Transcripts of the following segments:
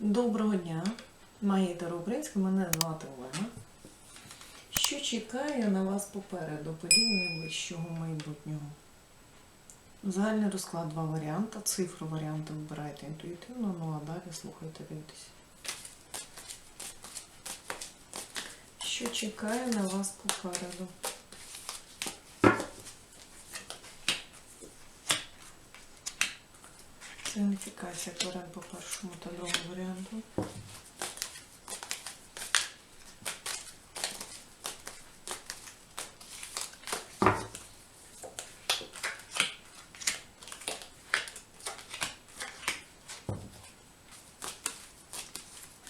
Доброго дня, мої Українська, мене звати Олена. Що чекає на вас попереду подій найближчого майбутнього? Загальний розклад два варіанти. Цифру варіанти вибирайте інтуїтивно, ну а далі слухайте, дивитесь. Що чекає на вас попереду? Сигніфікація тварин по першому та другому варіанту.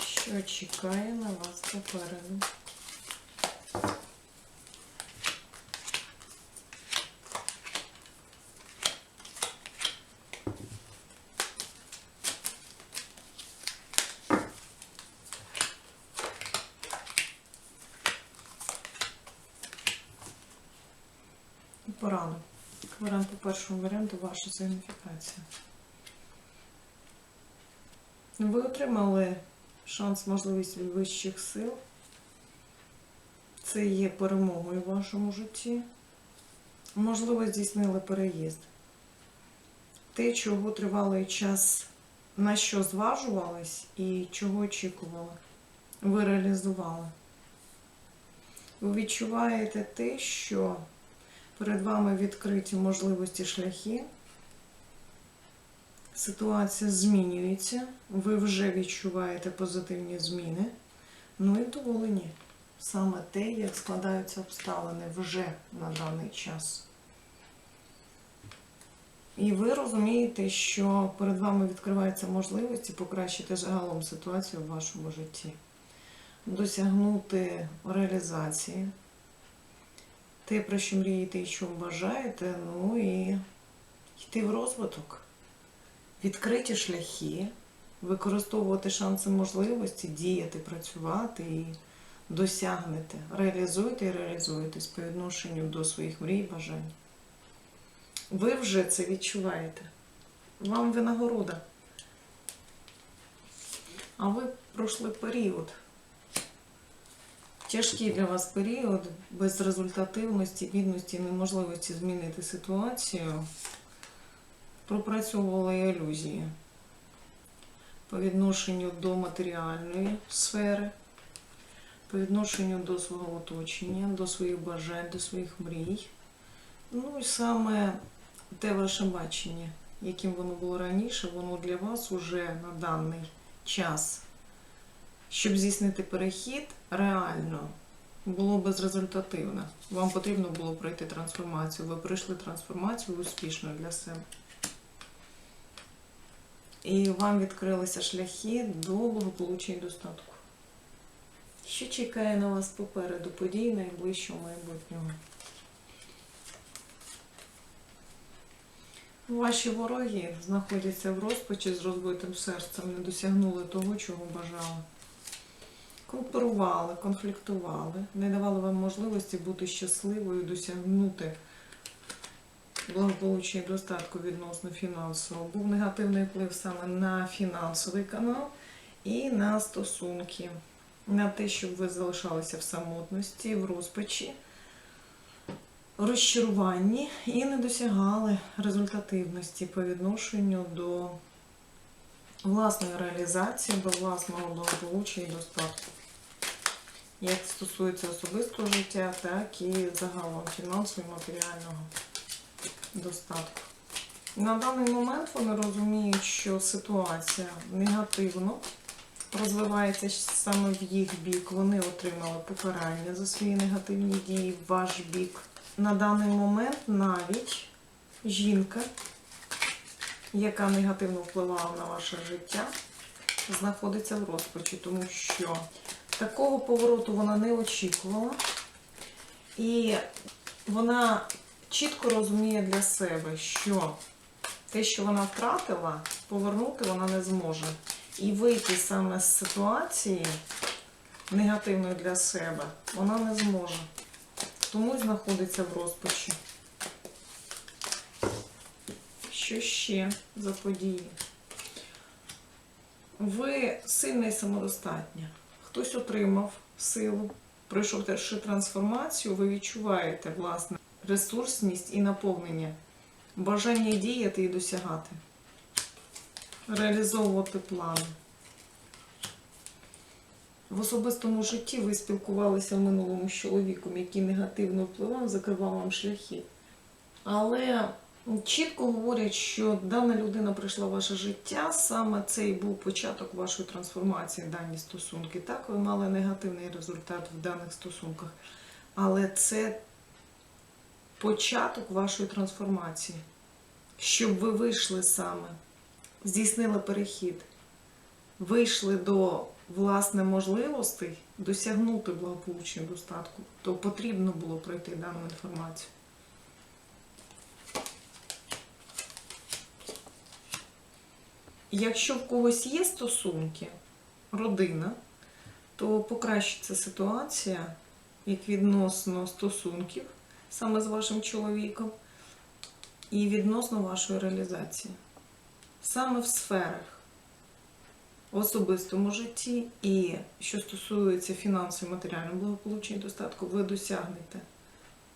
Що чекає на вас попереду? І Порано. Варіант по першому варіанту ваша сигніфікація. Ви отримали шанс, можливість вищих сил. Це є перемогою в вашому житті. Можливо, здійснили переїзд. Те, чого тривалий час, на що зважувались і чого очікували, ви реалізували. Ви відчуваєте те, що перед вами відкриті можливості шляхи. Ситуація змінюється, ви вже відчуваєте позитивні зміни. Ну і вдоволені. Саме те, як складаються обставини вже на даний час. І ви розумієте, що перед вами відкриваються можливості покращити загалом ситуацію в вашому житті, досягнути реалізації, те, про що мрієте і що бажаєте, ну і йти в розвиток відкриті шляхи, використовувати шанси можливості, діяти, працювати і досягнете, реалізуйте і реалізуєтесь по відношенню до своїх мрій і бажань. Ви вже це відчуваєте. Вам винагорода. А ви пройшли період. Тяжкий для вас період без результативності, бідності, неможливості змінити ситуацію пропрацьовувала ілюзії по відношенню до матеріальної сфери, по відношенню до свого оточення, до своїх бажань, до своїх мрій. Ну і саме те ваше бачення, яким воно було раніше, воно для вас уже на даний час, щоб здійснити перехід реально. Було безрезультативно. Вам потрібно було пройти трансформацію. Ви пройшли трансформацію успішно для себе. І вам відкрилися шляхи до благополуччя і достатку. Що чекає на вас попереду подій найближчого майбутнього? Ваші вороги знаходяться в розпачі з розбитим серцем, не досягнули того, чого бажали. Конкурували, конфліктували, не давали вам можливості бути щасливою, досягнути благополуччя і достатку відносно фінансового. Був негативний вплив саме на фінансовий канал і на стосунки, на те, щоб ви залишалися в самотності, в розпачі, розчаруванні і не досягали результативності по відношенню до власної реалізації, до власного благополуччя і достатку. Як стосується особистого життя, так і загалом фінансового і матеріального достатку. На даний момент вони розуміють, що ситуація негативно розвивається саме в їх бік. Вони отримали покарання за свої негативні дії в ваш бік. На даний момент навіть жінка, яка негативно впливала на ваше життя, знаходиться в розпачі, тому що такого повороту вона не очікувала. І вона чітко розуміє для себе, що те, що вона втратила, повернути вона не зможе. І вийти саме з ситуації негативної для себе вона не зможе. Тому знаходиться в розпачі. Що ще за події? Ви сильна і самодостатня. Хтось отримав силу, пройшов теж трансформацію, ви відчуваєте власне ресурсність і наповнення, бажання діяти і досягати, реалізовувати плани. В особистому житті ви спілкувалися в минулому з чоловіком, який негативно впливав, закривав вам шляхи. Але чітко говорять, що дана людина прийшла в ваше життя, саме це і був початок вашої трансформації, дані стосунки. Так, ви мали негативний результат в даних стосунках. Але це початок вашої трансформації, щоб ви вийшли саме, здійснили перехід, вийшли до власне можливостей досягнути благополуччя достатку, то потрібно було пройти дану інформацію. Якщо в когось є стосунки, родина, то покращиться ситуація як відносно стосунків саме з вашим чоловіком, і відносно вашої реалізації. Саме в сферах в особистому житті і що стосується фінансового і матеріального благополуччя і достатку, ви досягнете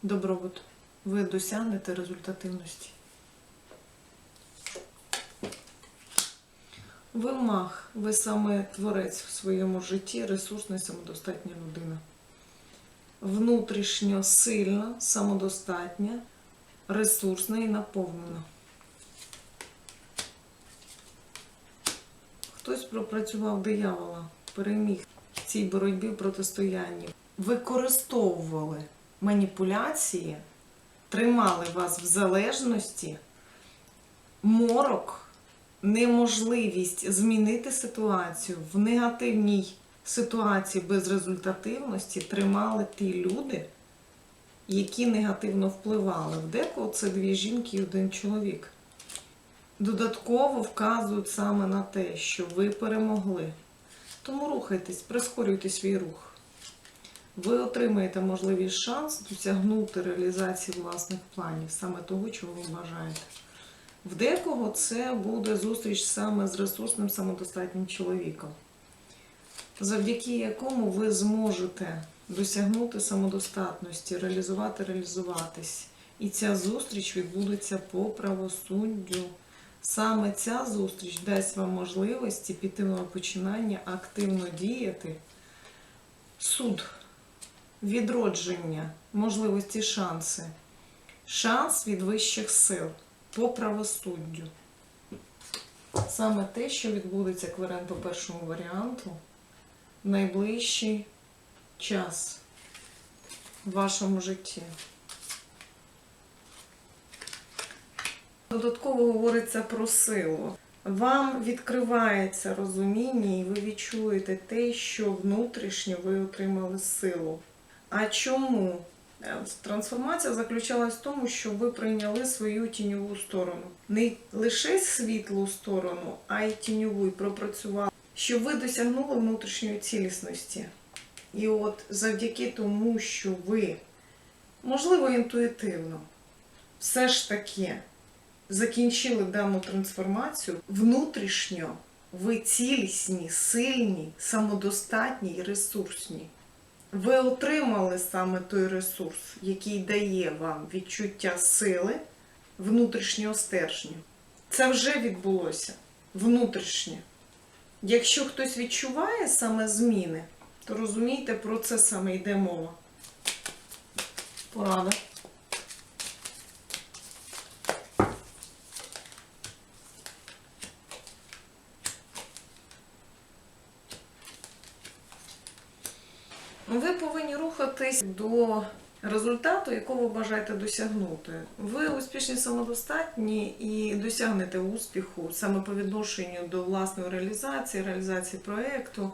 добробуту, ви досягнете результативності. Ви маг, ви саме творець в своєму житті, ресурсна і самодостатня людина. Внутрішньо сильна, самодостатня, ресурсна і наповнена. Хтось пропрацював диявола, переміг в цій боротьбі протистоянні. Використовували маніпуляції, тримали вас в залежності, морок неможливість змінити ситуацію в негативній ситуації безрезультативності тримали ті люди, які негативно впливали. В декого це дві жінки і один чоловік. Додатково вказують саме на те, що ви перемогли. Тому рухайтесь, прискорюйте свій рух. Ви отримаєте можливість шанс досягнути реалізації власних планів, саме того, чого ви бажаєте. В декого це буде зустріч саме з ресурсним самодостатнім чоловіком, завдяки якому ви зможете досягнути самодостатності, реалізувати, реалізуватись. І ця зустріч відбудеться по правосуддю. Саме ця зустріч дасть вам можливості піти на починання активно діяти. Суд, відродження, можливості, шанси, шанс від вищих сил по правосуддю. Саме те, що відбудеться кварен по першому варіанту, в найближчий час в вашому житті. Додатково говориться про силу. Вам відкривається розуміння, і ви відчуєте те, що внутрішньо ви отримали силу. А чому? Е, Трансформація заключалась в тому, що ви прийняли свою тіньову сторону. Не лише світлу сторону, а й тіньову і пропрацювали, щоб ви досягнули внутрішньої цілісності. І от завдяки тому, що ви, можливо, інтуїтивно, все ж таки закінчили дану трансформацію, внутрішньо ви цілісні, сильні, самодостатні і ресурсні. Ви отримали саме той ресурс, який дає вам відчуття сили внутрішнього стержня. Це вже відбулося внутрішнє. Якщо хтось відчуває саме зміни, то розумійте, про це саме йде мова. Порада. Ви повинні рухатись до результату, якого ви бажаєте досягнути. Ви успішні самодостатні і досягнете успіху саме по відношенню до власної реалізації, реалізації проєкту.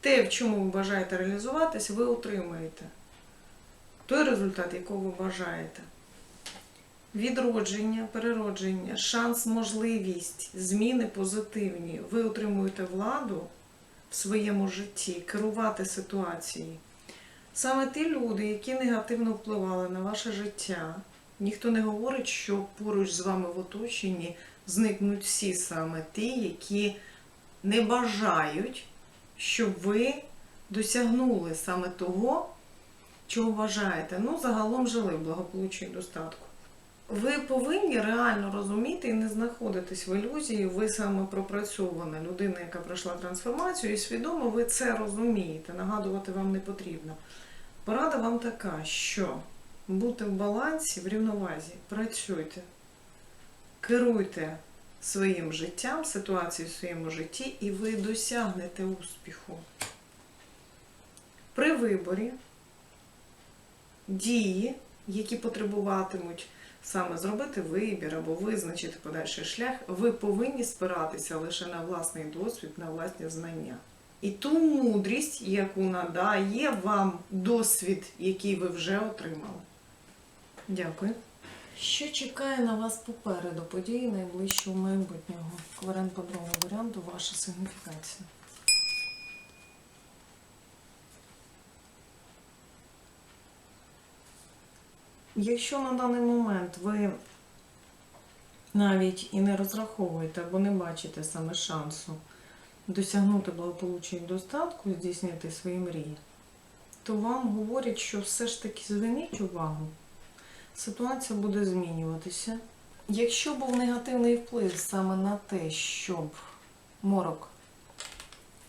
Те, в чому ви бажаєте реалізуватись, ви отримаєте. Той результат, якого ви бажаєте. Відродження, переродження, шанс, можливість, зміни позитивні. Ви отримуєте владу в своєму житті, керувати ситуацією. Саме ті люди, які негативно впливали на ваше життя, ніхто не говорить, що поруч з вами в оточенні зникнуть всі саме ті, які не бажають, щоб ви досягнули саме того, чого вважаєте. Ну, загалом жили в благополуччі і достатку. Ви повинні реально розуміти і не знаходитись в ілюзії. Ви саме пропрацьована людина, яка пройшла трансформацію, і свідомо ви це розумієте. Нагадувати вам не потрібно. Порада вам така, що бути в балансі, в рівновазі, працюйте, керуйте своїм життям, ситуацією в своєму житті, і ви досягнете успіху. При виборі дії, які потребуватимуть саме зробити вибір або визначити подальший шлях, ви повинні спиратися лише на власний досвід, на власні знання. І ту мудрість, яку надає вам досвід, який ви вже отримали. Дякую. Що чекає на вас попереду події найближчого майбутнього? Кварен по другому варіанту, ваша сигніфікація. Якщо на даний момент ви навіть і не розраховуєте або не бачите саме шансу досягнути благополуччя і достатку, здійснити свої мрії, то вам говорять, що все ж таки зверніть увагу, ситуація буде змінюватися. Якщо був негативний вплив саме на те, щоб морок,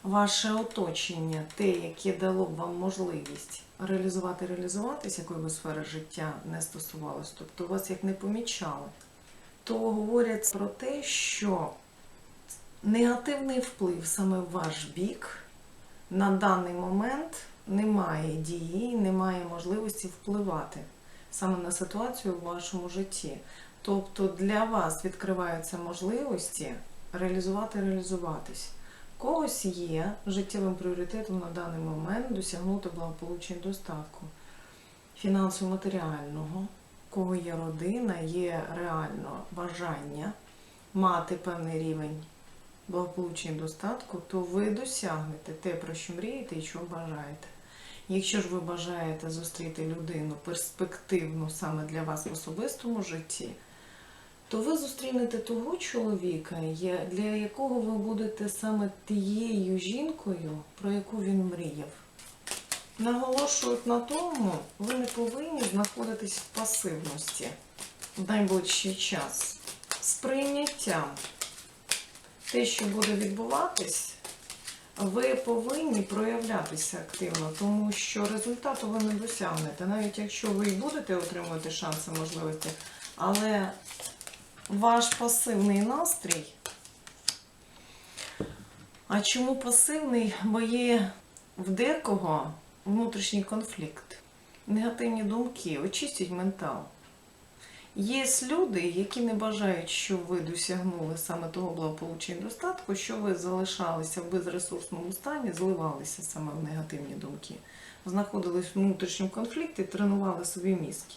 ваше оточення, те, яке дало б вам можливість реалізувати, реалізуватись, якої би сфери життя не стосувалось, тобто вас як не помічали, то говорять про те, що негативний вплив саме в ваш бік на даний момент немає дії, немає можливості впливати саме на ситуацію в вашому житті. Тобто для вас відкриваються можливості реалізувати, реалізуватись. Когось є життєвим пріоритетом на даний момент досягнути благополуччя і достатку фінансово-матеріального, кого є родина, є реально бажання мати певний рівень благополуччя і достатку, то ви досягнете те, про що мрієте і чого бажаєте. Якщо ж ви бажаєте зустріти людину перспективну саме для вас в особистому житті, то ви зустрінете того чоловіка, для якого ви будете саме тією жінкою, про яку він мріяв. Наголошують на тому, ви не повинні знаходитись в пасивності в найближчий час. З прийняттям те, що буде відбуватись, ви повинні проявлятися активно, тому що результату ви не досягнете, навіть якщо ви і будете отримувати шанси, можливості, але ваш пасивний настрій. А чому пасивний? Бо є в декого внутрішній конфлікт, негативні думки, очистіть ментал. Є люди, які не бажають, щоб ви досягнули саме того благополуччя і достатку, що ви залишалися в безресурсному стані, зливалися саме в негативні думки, знаходились в внутрішньому конфлікті, тренували собі мізки.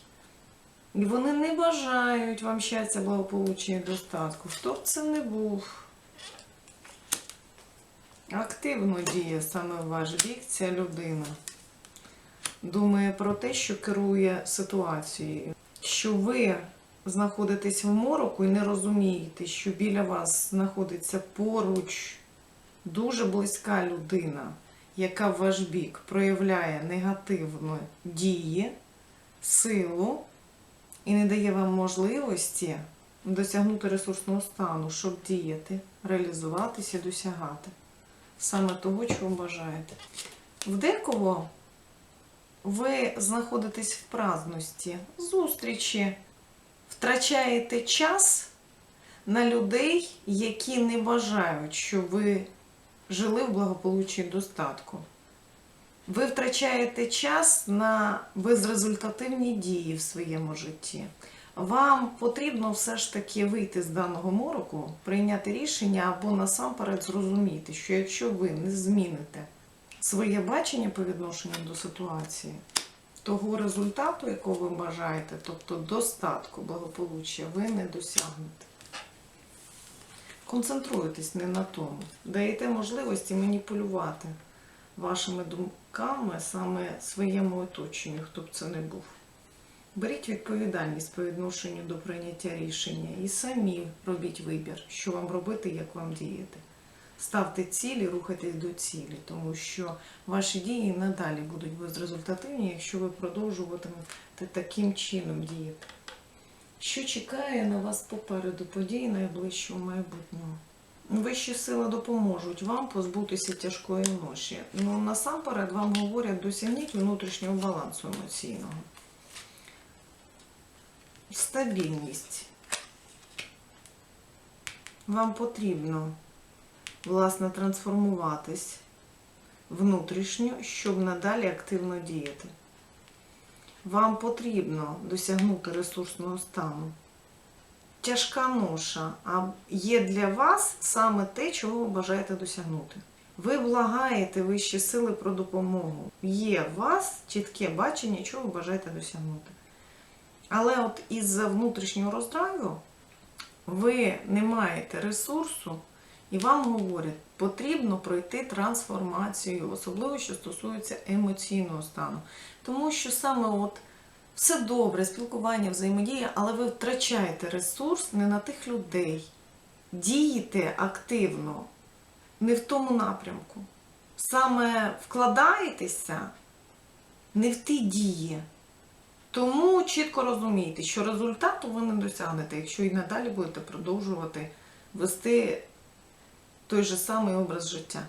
І вони не бажають вам щастя, благополуччя і достатку. Хто б це не був? Активно діє саме ваш бік ця людина. Думає про те, що керує ситуацією. Що ви знаходитесь в мороку і не розумієте, що біля вас знаходиться поруч дуже близька людина, яка в ваш бік проявляє негативні дії, силу і не дає вам можливості досягнути ресурсного стану, щоб діяти, реалізуватися, досягати саме того, чого бажаєте. В декого ви знаходитесь в праздності, зустрічі, втрачаєте час на людей, які не бажають, щоб ви жили в благополуччі і достатку. Ви втрачаєте час на безрезультативні дії в своєму житті. Вам потрібно все ж таки вийти з даного мороку, прийняти рішення або насамперед зрозуміти, що якщо ви не зміните своє бачення по відношенню до ситуації, того результату, якого ви бажаєте, тобто достатку, благополуччя, ви не досягнете. Концентруйтесь не на тому, даєте можливості маніпулювати вашими думками саме своєму оточенню, хто б це не був. Беріть відповідальність по відношенню до прийняття рішення і самі робіть вибір, що вам робити, як вам діяти. ставте цілі, рухайтесь до цілі, тому що ваші дії надалі будуть безрезультативні, якщо ви продовжуватимете таким чином діяти. Що чекає на вас попереду подій найближчого майбутнього? Вищі сили допоможуть вам позбутися тяжкої ноші. Ну, насамперед вам говорять, досягніть внутрішнього балансу емоційного. Стабільність. Вам потрібно, власне, трансформуватись внутрішньо, щоб надалі активно діяти. Вам потрібно досягнути ресурсного стану. Тяжка ноша а є для вас саме те, чого ви бажаєте досягнути. Ви благаєте вищі сили про допомогу. Є у вас чітке бачення, чого ви бажаєте досягнути. Але от із-за внутрішнього роздраю ви не маєте ресурсу, і вам говорять, потрібно пройти трансформацію, особливо що стосується емоційного стану. Тому що саме от все добре, спілкування, взаємодія, але ви втрачаєте ресурс не на тих людей. Дієте активно, не в тому напрямку. Саме вкладаєтеся не в ті дії. Тому чітко розумійте, що результату ви не досягнете, якщо і надалі будете продовжувати вести той же самий образ життя.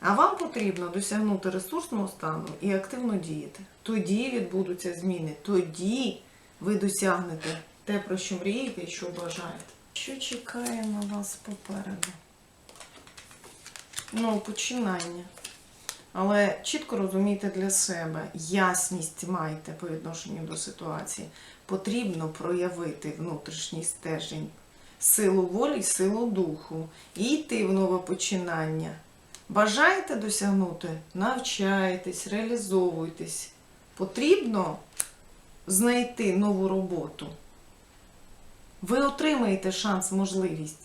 А вам потрібно досягнути ресурсного стану і активно діяти. Тоді відбудуться зміни, тоді ви досягнете те, про що мрієте і що бажаєте. Що чекає на вас попереду? Ну, починання. Але чітко розумійте для себе, ясність майте по відношенню до ситуації. Потрібно проявити внутрішній стержень, силу волі, силу духу і йти в нове починання. Бажаєте досягнути? Навчайтесь, реалізовуйтесь. Потрібно знайти нову роботу. Ви отримаєте шанс, можливість.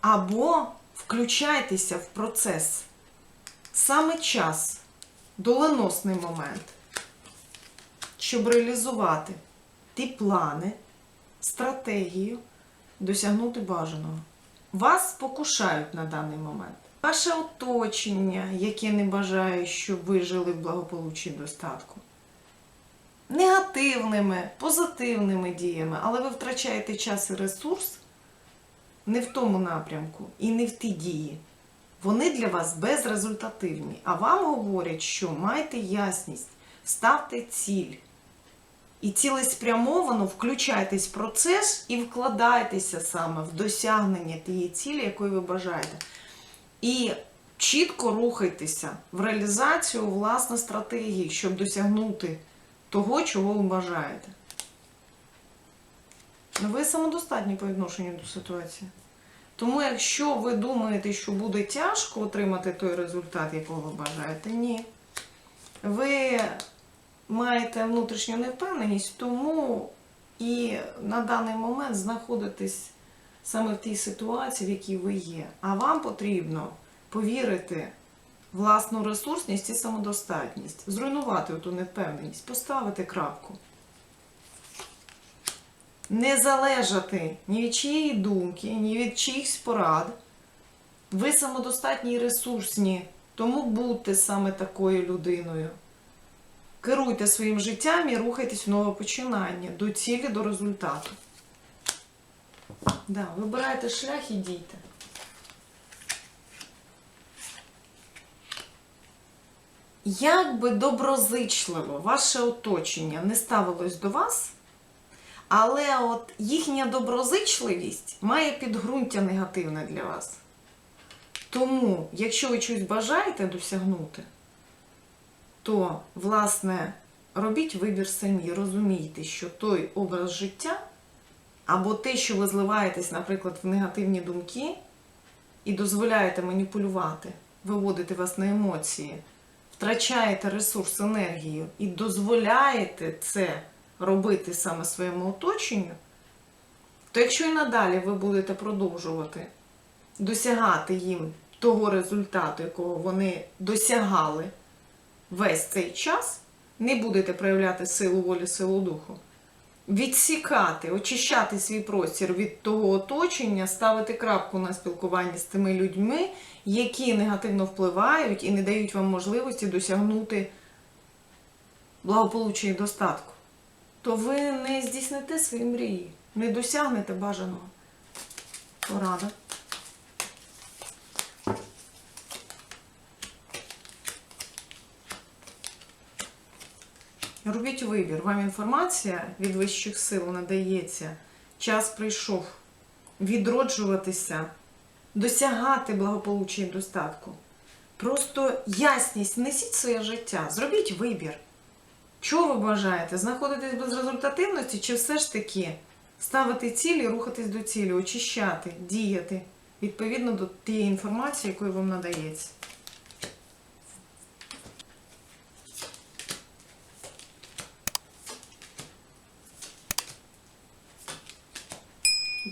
Або включайтеся в процес. Саме час, доленосний момент, щоб реалізувати ті плани, стратегію, досягнути бажаного. Вас спокушають на даний момент. Ваше оточення, яке не бажає, щоб ви жили в благополуччі достатку. Негативними, позитивними діями, але ви втрачаєте час і ресурс не в тому напрямку і не в ті дії. Вони для вас безрезультативні. А вам говорять, що майте ясність, ставте ціль. І цілеспрямовано включайтесь в процес і вкладайтеся саме в досягнення тієї цілі, якої ви бажаєте. І чітко рухайтеся в реалізацію власне стратегії, щоб досягнути того, чого ви бажаєте. Ви самодостатні по відношенню до ситуації. Тому, якщо ви думаєте, що буде тяжко отримати той результат, якого ви бажаєте, ні. Ви маєте внутрішню невпевненість, тому і на даний момент знаходитесь саме в тій ситуації, в якій ви є. А вам потрібно повірити власну ресурсність і самодостатність, зруйнувати ту невпевненість, поставити крапку. Не залежати ні від чиєї думки, ні від чиїхсь порад. Ви самодостатні і ресурсні, тому будьте саме такою людиною. Керуйте своїм життям і рухайтесь в нове починання, до цілі, до результату. Да, вибирайте шлях і дійте. Як би доброзичливо ваше оточення не ставилось до вас, але от їхня доброзичливість має підґрунтя негативне для вас. Тому, якщо ви щось бажаєте досягнути, то, власне, робіть вибір самі, розумійте, що той образ життя, або те, що ви зливаєтесь, наприклад, в негативні думки, і дозволяєте маніпулювати, виводити вас на емоції, втрачаєте ресурс, енергію і дозволяєте це робити саме своєму оточенню, то якщо і надалі ви будете продовжувати досягати їм того результату, якого вони досягали весь цей час, не будете проявляти силу волі, силу духу, відсікати, очищати свій простір від того оточення, ставити крапку на спілкуванні з тими людьми, які негативно впливають і не дають вам можливості досягнути благополуччя і достатку, то ви не здійсните свої мрії, не досягнете бажаного. Порада. Робіть вибір. Вам інформація від вищих сил надається. Час прийшов відроджуватися, досягати благополуччя і достатку. Просто ясність, несіть своє життя, зробіть вибір. Чого ви бажаєте? Знаходитись без результативності чи все ж таки ставити цілі, рухатись до цілі, очищати, діяти відповідно до тієї інформації, якою вам надається?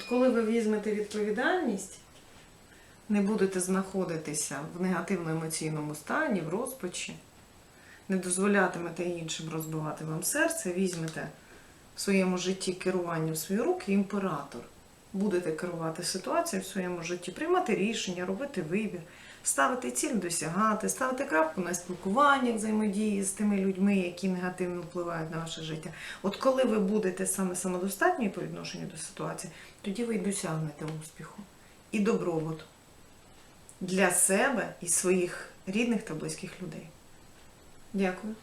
Коли ви візьмете відповідальність, не будете знаходитися в негативно-емоційному стані, в розпачі, не дозволятимете іншим розбивати вам серце, візьмете в своєму житті керування в свої руки імператор. Будете керувати ситуацією в своєму житті, приймати рішення, робити вибір, ставити ціль, досягати, ставити крапку на спілкування взаємодії з тими людьми, які негативно впливають на ваше життя. От коли ви будете саме самодостатньою по відношенню до ситуації, тоді ви й досягнете успіху і добробуту для себе і своїх рідних та близьких людей. Дякую.